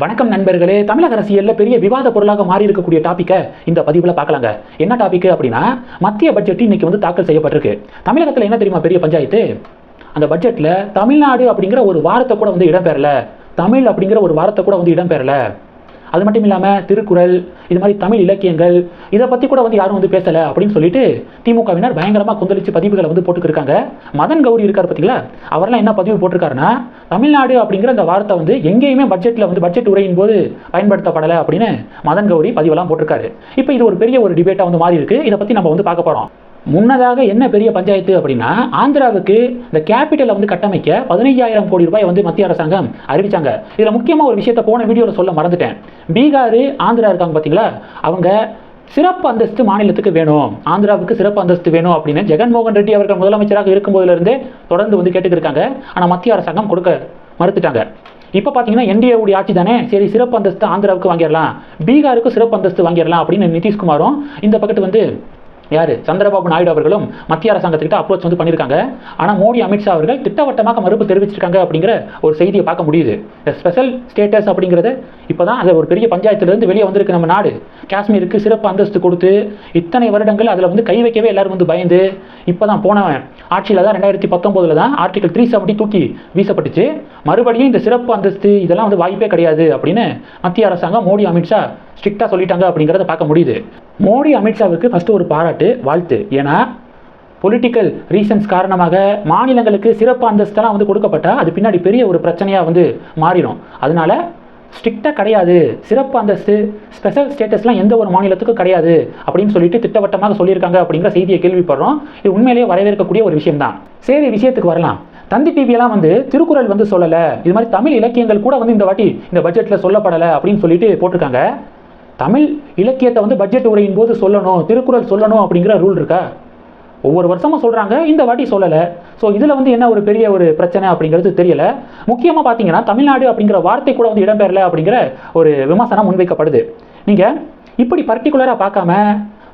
வணக்கம் நண்பர்களே. தமிழக அரசியலில் பெரிய விவாத பொருளாக மாறி இருக்கக்கூடிய டாப்பிக்கை இந்த பதிவில் பார்க்கலாங்க. என்ன டாபிக் அப்படின்னா மத்திய பட்ஜெட் இன்னைக்கு வந்து தாக்கல் செய்யப்பட்டிருக்கு. தமிழகத்தில் என்ன தெரியுமா பெரிய பஞ்சாயத்து? அந்த பட்ஜெட்டில் தமிழ்நாடு அப்படிங்கிற ஒரு வாரத்தை கூட வந்து இடம்பெறல தமிழ் அப்படிங்கிற ஒரு வாரத்தை கூட வந்து இடம்பெறல அது மட்டும் இல்லாமல் திருக்குறள் இது மாதிரி தமிழ் இலக்கியங்கள் இதை பற்றி கூட வந்து யாரும் வந்து பேசலை அப்படின்னு சொல்லிட்டு திமுகவினர் பயங்கரமாக கொந்தளிச்சு பதிவுகளை வந்து போட்டுக்கிருக்காங்க. மதன் கௌரி இருக்கார் பார்த்தீங்களா அவரெல்லாம் என்ன பதிவு போட்டிருக்காருன்னா தமிழ்நாடு அப்படிங்கிற அந்த வார்த்தை வந்து எங்கேயுமே பட்ஜெட்டில் வந்து பட்ஜெட் உரையின் போது பயன்படுத்தப்படலை அப்படின்னு மதன் கௌரி பதிவெல்லாம் போட்டிருக்காரு. இப்போ இது ஒரு பெரிய ஒரு டிபேட்டாக வந்து மாறி இருக்கு இதை பற்றி நம்ம வந்து பார்க்க போகிறோம் முன்னதாக என்ன பெரிய பஞ்சாயத்து அப்படின்னா ஆந்திராவுக்கு இந்த கேபிட்டலை வந்து கட்டமைக்க பதினைஞ்சாயிரம் கோடி ரூபாய் வந்து மத்திய அரசாங்கம் அறிவிச்சாங்க. இதில் முக்கியமாக ஒரு விஷயத்தை போன வீடியோவில் சொல்ல மறந்துட்டேன். பீகார் ஆந்திரா இருக்காங்க பார்த்தீங்களா அவங்க சிறப்பு அந்தஸ்து மாநிலத்துக்கு வேணும். ஆந்திராவுக்கு சிறப்பு அந்தஸ்து வேணும் அப்படின்னு ஜெகன்மோகன் ரெட்டி அவர்கள் முதலமைச்சராக இருக்கும்போதுலேருந்தே தொடர்ந்து வந்து கேட்டுக்கிருக்காங்க ஆனால் மத்திய அரசாங்கம் கொடுக்க மறுத்துட்டாங்க. இப்போ பார்த்தீங்கன்னா என்டிஏவுடைய ஆட்சி தானே? சரி சிறப்பு அந்தஸ்து ஆந்திராவுக்கு வாங்கிடலாம். பீகாருக்கு சிறப்பு அந்தஸ்து வாங்கிடலாம் அப்படின்னு நிதிஷ்குமாரும் இந்த பக்கத்து வந்து யார்? சந்திரபாபு நாயுடு அவர்களும் மத்திய அரசாங்கத்துக்கிட்ட அப்ரோச் வந்து பண்ணியிருக்காங்க. ஆனால் மோடி அமித்ஷா அவர்கள் திட்டவட்டமாக மறுப்பு தெரிவிச்சிருக்காங்க அப்படிங்கிற ஒரு செய்தியை பார்க்க முடியுது. இந்த ஸ்பெஷல் ஸ்டேட்டஸ் அப்படிங்கிறது இப்போ தான் அது ஒரு பெரிய பஞ்சாயத்துலேருந்து வெளியே வந்திருக்கு நம்ம நாடு. காஷ்மீருக்கு சிறப்பு அந்தஸ்து கொடுத்து இத்தனை வருடங்கள் அதில் வந்து கை வைக்கவே எல்லாரும் வந்து பயந்து இப்போ தான் போனவன். ஆட்சியில் தான் ரெண்டாயிரத்தி பத்தொம்போதில் தான் ஆர்டிகல் த்ரீ செவன்ட்டி தூக்கி வீசப்பட்டுச்சு. மறுபடியும் இந்த சிறப்பு அந்தஸ்து இதெல்லாம் வந்து வாய்ப்பே கிடையாது அப்படின்னு மத்திய அரசாங்கம் மோடி அமித்ஷா ஸ்ட்ரிக்டாக சொல்லிட்டாங்க அப்படிங்கிறத பார்க்க முடியுது. மோடி அமித்ஷாவுக்கு ஃபஸ்ட்டு ஒரு பாராட்டு வாழ்த்து. ஏன்னா பொலிட்டிக்கல் ரீசன்ஸ் காரணமாக மாநிலங்களுக்கு சிறப்பு அந்தஸ்தெல்லாம் வந்து கொடுக்கப்பட்டால் அது பின்னாடி பெரிய ஒரு பிரச்சனையாக வந்து மாறிடும். அதனால ஸ்ட்ரிக்டாக கிடையாது. சிறப்பு அந்தஸ்து ஸ்பெஷல் ஸ்டேட்டஸ்லாம் எந்த ஒரு மாநிலத்துக்கும் கிடையாது அப்படின்னு சொல்லிட்டு திட்டவட்டமாக சொல்லியிருக்காங்க அப்படிங்கிற செய்தியை கேள்விப்படுறோம். இது உண்மையிலேயே வரவேற்கக்கூடிய ஒரு விஷயம்தான். சரி விஷயத்துக்கு வரலாம். தந்தி டிவியெல்லாம் வந்து திருக்குறள் வந்து சொல்லலை. இது மாதிரி தமிழ் இலக்கியங்கள் கூட வந்து இந்த வாட்டி இந்த பட்ஜெட்டில் சொல்லப்படலை அப்படின்னு சொல்லிட்டு போட்டிருக்காங்க. தமிழ் இலக்கியத்தை வந்து பட்ஜெட் உரையின் போது சொல்லணும் திருக்குறள் சொல்லணும் அப்படிங்கிற ரூல் இருக்கா? ஒவ்வொரு வருஷமும் சொல்கிறாங்க இந்த வாட்டி சொல்லலை. ஸோ இதில் வந்து என்ன ஒரு பெரிய ஒரு பிரச்சனை அப்படிங்கிறது தெரியல. முக்கியமாக பார்த்தீங்கன்னா தமிழ்நாடு அப்படிங்கிற வார்த்தை கூட வந்து இடம்பெறல அப்படிங்கிற ஒரு விமர்சனம் முன்வைக்கப்படுது. நீங்கள் இப்படி பர்டிகுலராக பார்க்காம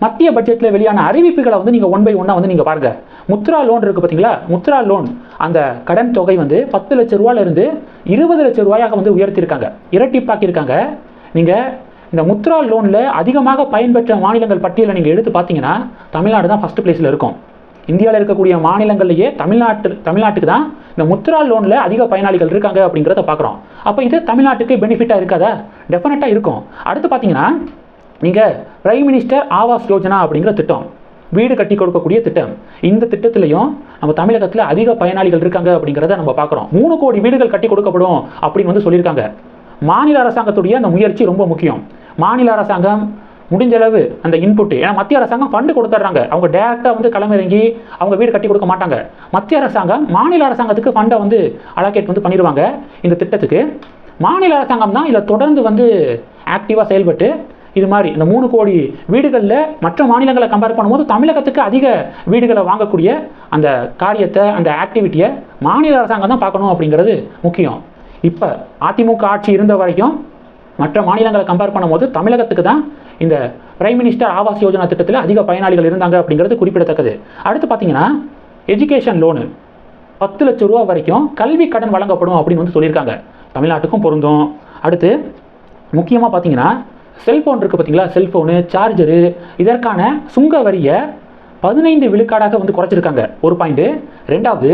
மத்திய பட்ஜெட்டில் வெளியான அறிவிப்புகளை வந்து நீங்கள் ஒன் பை ஒன்னாக வந்து நீங்கள் பாருங்கள் முத்ரா லோன் இருக்குது பார்த்தீங்களா முத்ரா லோன் அந்த கடன் தொகை வந்து பத்து லட்ச ரூபாயிலிருந்து இருபது லட்ச ரூபாயாக வந்து உயர்த்தியிருக்காங்க இரட்டிப்பாக்கியிருக்காங்க. நீங்கள் இந்த முத்ரா லோனில் அதிகமாக பயன்பெற்ற மாநிலங்கள் பட்டியலை நீங்கள் எடுத்து பார்த்தீங்கன்னா தமிழ்நாடு தான் ஃபஸ்ட் பிளேஸில் இருக்கும். இந்தியாவில் இருக்கக்கூடிய மாநிலங்கள்லேயே தமிழ்நாட்டு தமிழ்நாட்டுக்கு தான் இந்த முத்ரா லோனில் அதிக பயனாளிகள் இருக்காங்க அப்படிங்கிறத பார்க்குறோம். அப்போ இது தமிழ்நாட்டுக்கு பெனிஃபிட்டாக இருக்காதா? டெஃபினட்டாக இருக்கும். அடுத்து பார்த்தீங்கன்னா நீங்கள் பிரைம் மினிஸ்டர் ஆவாஸ் யோஜனா அப்படிங்கிற திட்டம் வீடு கட்டி கொடுக்கக்கூடிய திட்டம். இந்த திட்டத்திலையும் நம்ம தமிழகத்தில் அதிக பயனாளிகள் இருக்காங்க அப்படிங்கிறத நம்ம பார்க்குறோம். மூணு கோடி வீடுகள் கட்டி கொடுக்கப்படும் அப்படின்னு வந்து சொல்லியிருக்காங்க. மாநில அரசாங்கத்துடைய அந்த முயற்சி ரொம்ப முக்கியம். மாநில அரசாங்கம் முடிஞ்ச அளவு அந்த இன்புட் ஏன்னா மத்திய அரசாங்கம் ஃபண்டு கொடுத்துட்றாங்க அவங்க டேரெக்டாக வந்து களமிறங்கி அவங்க வீடு கட்டி கொடுக்க மாட்டாங்க. மத்திய அரசாங்கம் மாநில அரசாங்கத்துக்கு ஃபண்டை வந்து அலோகேட் வந்து பண்ணிடுவாங்க இந்த திட்டத்துக்கு. மாநில அரசாங்கம் தான் இதில் தொடர்ந்து வந்து ஆக்டிவாக செயல்பட்டு இது மாதிரி இந்த மூணு கோடி வீடுகளில் மற்ற மாநிலங்களை கம்பேர் பண்ணும்போது தமிழகத்துக்கு அதிக வீடுகளை வாங்கக்கூடிய அந்த காரியத்தை அந்த ஆக்டிவிட்டியை மாநில அரசாங்கம் தான் பார்க்கணும் அப்படிங்கிறது முக்கியம். இப்போ அதிமுக ஆட்சி இருந்த வரைக்கும் மற்ற மாநிலங்களை கம்பேர் பண்ணும்போது தமிழகத்துக்கு தான் இந்த பிரைம் மினிஸ்டர் ஆவாஸ் யோஜனா திட்டத்தில் அதிக பயனாளிகள் இருந்தாங்க அப்படிங்கிறது குறிப்பிடத்தக்கது. அடுத்து பார்த்தீங்கன்னா எஜுகேஷன் லோனு பத்து லட்ச ரூபா வரைக்கும் கல்வி கடன் வழங்கப்படும் அப்படின்னு வந்து சொல்லியிருக்காங்க. தமிழ்நாட்டுக்கும் பொருந்தும். அடுத்து முக்கியமாக பார்த்தீங்கன்னா செல்ஃபோன் இருக்குது பார்த்தீங்களா செல்ஃபோனு சார்ஜரு இதற்கான சுங்க வரியை பதினைந்து விழுக்காடாக வந்து குறைச்சிருக்காங்க. ஒரு பாயிண்ட்டு ரெண்டாவது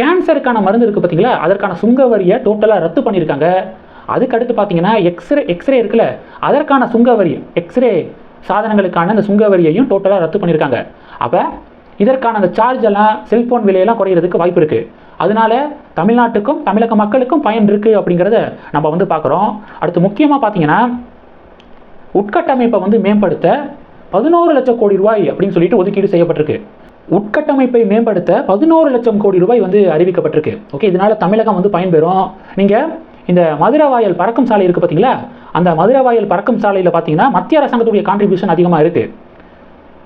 கேன்சருக்கான மருந்து இருக்குது பார்த்தீங்களா அதற்கான சுங்க வரியை டோட்டலாக ரத்து பண்ணியிருக்காங்க. அதுக்கடுத்து பார்த்தீங்கன்னா எக்ஸ்ரே எக்ஸ்ரே இருக்குல்ல அதற்கான சுங்க வரி எக்ஸ்ரே சாதனங்களுக்கான அந்த சுங்க வரியையும் டோட்டலாக ரத்து பண்ணியிருக்காங்க. அப்போ இதற்கான அந்த சார்ஜ் எல்லாம் செல்ஃபோன் விலையெல்லாம் குறையிறதுக்கு வாய்ப்பு இருக்குது அதனால தமிழ்நாட்டுக்கும் தமிழக மக்களுக்கும் பயன் இருக்குது அப்படிங்கிறத நம்ம வந்து பார்க்குறோம். அடுத்து முக்கியமாக பார்த்தீங்கன்னா உட்கட்டமைப்பை வந்து மேம்படுத்த பதினோரு லட்சம் கோடி ரூபாய் அப்படின்னு சொல்லிட்டு ஒதுக்கீடு செய்யப்பட்டிருக்கு. உட்கட்டமைப்பை மேம்படுத்த பதினோரு லட்சம் கோடி ரூபாய் வந்து அறிவிக்கப்பட்டிருக்கு. ஓகே இதனால தமிழகம் வந்து பயன்பெறும். நீங்கள் இந்த மதுரவாயல் பறக்கும் சாலை இருக்குது பார்த்தீங்களா அந்த மதுரவாயல் பறக்கும் சாலையில் பார்த்தீங்கன்னா மத்திய அரசாங்கத்துடைய கான்ட்ரிபியூஷன் அதிகமாக இருக்குது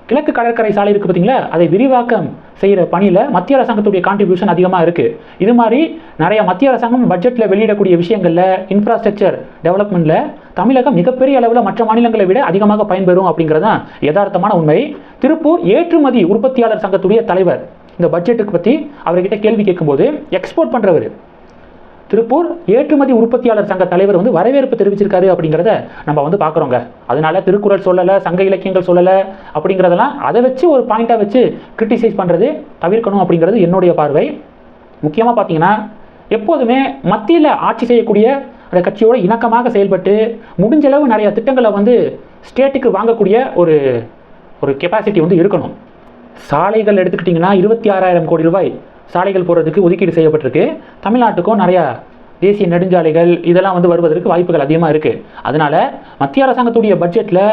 கிழக்கு கடற்கரை சாலை இருக்குது பார்த்தீங்களா அதை விரிவாக்கம் செய்கிற பணியில் மத்திய அரசாங்கத்துடைய கான்ட்ரிபியூஷன் அதிகமாக இருக்குது இது மாதிரி நிறைய மத்திய அரசாங்கம் பட்ஜெட்டில் வெளியிடக்கூடிய விஷயங்களில் இன்ஃப்ராஸ்ட்ரக்சர் டெவலப்மெண்ட்டில் தமிழகம் மிகப்பெரிய அளவில் மற்ற மாநிலங்களை விட அதிகமாக பயன்பெறும் அப்படிங்கிறது தான் யதார்த்தமான உண்மை. திருப்பூர் ஏற்றுமதி உற்பத்தியாளர் சங்கத்துடைய தலைவர் இந்த பட்ஜெட்டுக்கு பற்றி அவர்கிட்ட கேள்வி கேட்கும்போது எக்ஸ்போர்ட் பண்ணுறவர் திருப்பூர் ஏற்றுமதி உற்பத்தியாளர் சங்க தலைவர் வந்து வரவேற்பு தெரிவிச்சிருக்காரு அப்படிங்கிறத நம்ம வந்து பார்க்குறோங்க. அதனால திருக்குறள் சொல்லலை சங்க இலக்கியங்கள் சொல்லலை அப்படிங்கிறதெல்லாம் அதை வச்சு ஒரு பாயிண்டாக வச்சு கிரிட்டிசைஸ் பண்ணுறது தவிர்க்கணும் அப்படிங்கிறது என்னுடைய பார்வை. முக்கியமாக பார்த்தீங்கன்னா எப்போதுமே மத்தியில் ஆட்சி செய்யக்கூடிய அந்த கட்சியோட இணக்கமாக செயல்பட்டு முடிஞ்சளவு நிறைய திட்டங்களை வந்து ஸ்டேட்டுக்கு வாங்கக்கூடிய ஒரு ஒரு கெப்பாசிட்டி வந்து இருக்கணும். சாலைகள் எடுத்துக்கிட்டிங்கன்னா இருபத்தி ஆறாயிரம் கோடி ரூபாய் சாலைகள் போடுறதுக்கு ஒதுக்கீடு செய்யப்பட்டிருக்கு. தமிழ்நாட்டுக்கும் நிறையா தேசிய நெடுஞ்சாலைகள் இதெல்லாம் வந்து வருவதற்கு வாய்ப்புகள் அதிகமாக இருக்குது அதனால் மத்திய அரசாங்கத்துடைய பட்ஜெட்டில்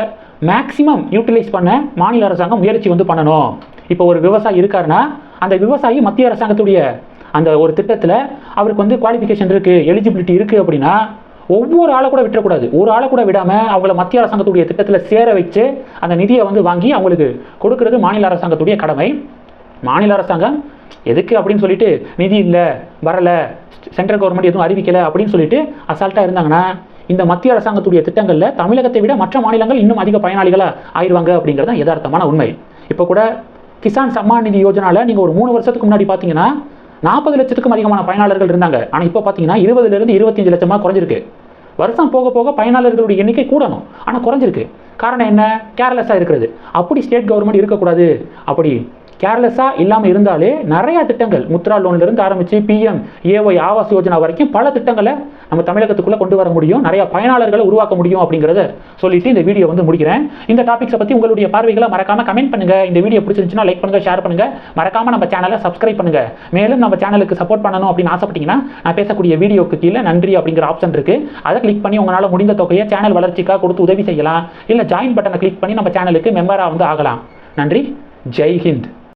மேக்ஸிமம் யூட்டிலைஸ் பண்ண மாநில அரசாங்கம் முயற்சி வந்து பண்ணணும். இப்போ ஒரு விவசாயி இருக்காருன்னா அந்த விவசாயி மத்திய அரசாங்கத்துடைய அந்த ஒரு திட்டத்தில் அவருக்கு வந்து குவாலிஃபிகேஷன் இருக்குது எலிஜிபிலிட்டி இருக்குது அப்படின்னா ஒவ்வொரு ஆளை கூட விட்டுறக்கூடாது. ஒரு ஆளை கூட விடாமல் அவங்கள மத்திய அரசாங்கத்துடைய திட்டத்தில் சேர வச்சு அந்த நிதியை வந்து வாங்கி அவங்களுக்கு கொடுக்கறது மாநில அரசாங்கத்துடைய கடமை. மாநில அரசாங்கம் எதுக்கு? அப்படின்னு சொல்லிட்டு நிதி இல்லை வரலை சென்ட்ரல் கவர்மெண்ட் எதுவும் அறிவிக்கலை அப்படின்னு சொல்லிட்டு அசால்ட்டாக இருந்தாங்கன்னா இந்த மத்திய அரசாங்கத்துடைய திட்டங்களில் தமிழகத்தை விட மற்ற மாநிலங்கள் இன்னும் அதிக பயனாளிகளாக ஆயிடுவாங்க அப்படிங்கிறது தான் யதார்த்தமான உண்மை. இப்போ கூட கிசான் சம்மான் நிதி யோஜனாவில் நீங்கள் ஒரு மூணு வருஷத்துக்கு முன்னாடி பார்த்தீங்கன்னா நாற்பது லட்சத்துக்கும் அதிகமான பயனாளர்கள் இருந்தாங்க. ஆனால் இப்போ பார்த்தீங்கன்னா இருபதுலேருந்து இருபத்தஞ்சு லட்சமாக குறைஞ்சிருக்கு. வருஷம் போக போக பயனாளர்களுடைய எண்ணிக்கை கூடணும். ஆனால் குறைஞ்சிருக்கு. காரணம் என்ன? கேர்லெஸ்ஸாக இருக்கிறது. அப்படி ஸ்டேட் கவர்மெண்ட் இருக்கக்கூடாது. அப்படி கேர்லெஸ்ஸாக இல்லாமல் இருந்தாலே நிறைய திட்டங்கள். முத்ரா லோன்லேருந்து ஆரம்பித்து பிஎம் ஏஒய் ஆவாஸ் யோஜனா வரைக்கும் பல திட்டங்களை நம்ம தமிழகத்துக்குள்ளே கொண்டு வர முடியும். நிறைய பயனாளர்களை உருவாக்க முடியும் அப்படிங்கிறத சொல்லிட்டு இந்த வீடியோ வந்து முடிக்கிறேன். இந்த டாபிக்ஸை பற்றி உங்களுடைய பார்வைகளை மறக்காமல் கமெண்ட் பண்ணுங்கள் இந்த வீடியோ பிடிச்சிருந்துச்சுன்னா லைக் பண்ணுங்கள் ஷேர் பண்ணுங்கள் மறக்காமல் நம்ம சேனலை சப்ஸ்கிரைப் பண்ணுங்கள் மேலும் நம்ம சேனலுக்கு சப்போர்ட் பண்ணணும் அப்படின்னு ஆசைப்பட்டீங்கன்னா நான் பேசக்கூடிய வீடியோக்கு கீழே நன்றி அப்படிங்கிற ஆப்ஷன் இருக்குது அதை கிளிக் பண்ணி உங்களால் முடிந்த தொகையை சேனல் வளர்ச்சிக்காக கொடுத்து உதவி செய்யலாம். இல்லை ஜாயின் பட்டனை கிளிக் பண்ணி நம்ம சேனலுக்கு மெம்பராக வந்து ஆகலாம். நன்றி. ஜெய் ஹிந்த்.